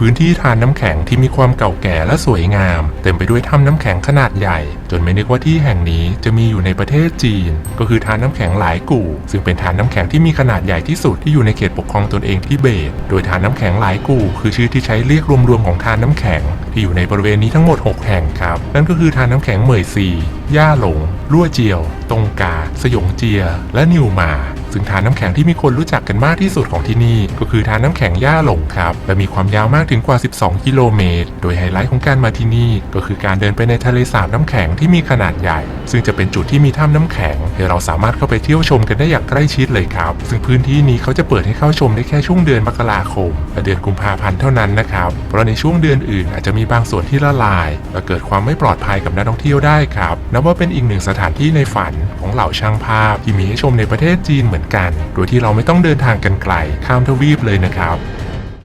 พื้นที่ทานน้ำแข็งที่มีความเก่าแก่และสวยงาม เต็มไปด้วยถ้ำน้ำแข็งขนาดใหญ่ จนไม่นึกว่าที่แห่งนี้จะมีอยู่ในประเทศจีน ก็คือทานน้ำแข็งหลายกู่ ซึ่งเป็นทานน้ำแข็งที่มีขนาดใหญ่ที่สุดที่อยู่ในเขตปกครองตนเองที่เบต โดยทานน้ำแข็งหลายกู่ คือชื่อที่ใช้เรียกรวมๆของทานน้ำแข็ง ที่อยู่ในบริเวณนี้ทั้งหมด 6 แห่งครับ นั่นก็คือทานน้ำแข็งเหมยซีย่าหลงลั่วเจียวตงกา สยงเจีย และนิวมา ซึ่งทานน้ำแข็งที่มีคนรู้จักกันมากที่สุดของที่นี่ ก็คือทานน้ำแข็งย่าหลงครับ และมีความยาวมากถึงกว่า 12 กิโลเมตร โดยไฮไลท์ของการมาที่นี่ ก็คือการเดินไปในทะเลสาบน้ำแข็งที่มีขนาดใหญ่ ซึ่งจะเป็นจุดที่มีถ้ำน้ำแข็งให้เราสามารถเข้าไปเที่ยวชมกันได้อย่างใกล้ชิดเลยครับ ซึ่งพื้นที่นี้เขาจะเปิดให้เข้าชมได้แค่ช่วงเดือนมกราคมและเดือนกุมภาพันธ์เท่านั้นนะครับ เพราะในช่วงเดือนอื่นอาจจะมีบางส่วนที่ละลาย และเกิดความไม่ปลอดภัยกับนักท่องเที่ยวได้ครับ นับว่าเป็นอีกหนึ่งสถานที่ในฝันของเหล่าช่างภาพที่มีให้ชมในประเทศจีนเหมือนกัน โดยที่เราไม่ต้องเดินทางกันไกลข้ามทวีปเลยนะครับ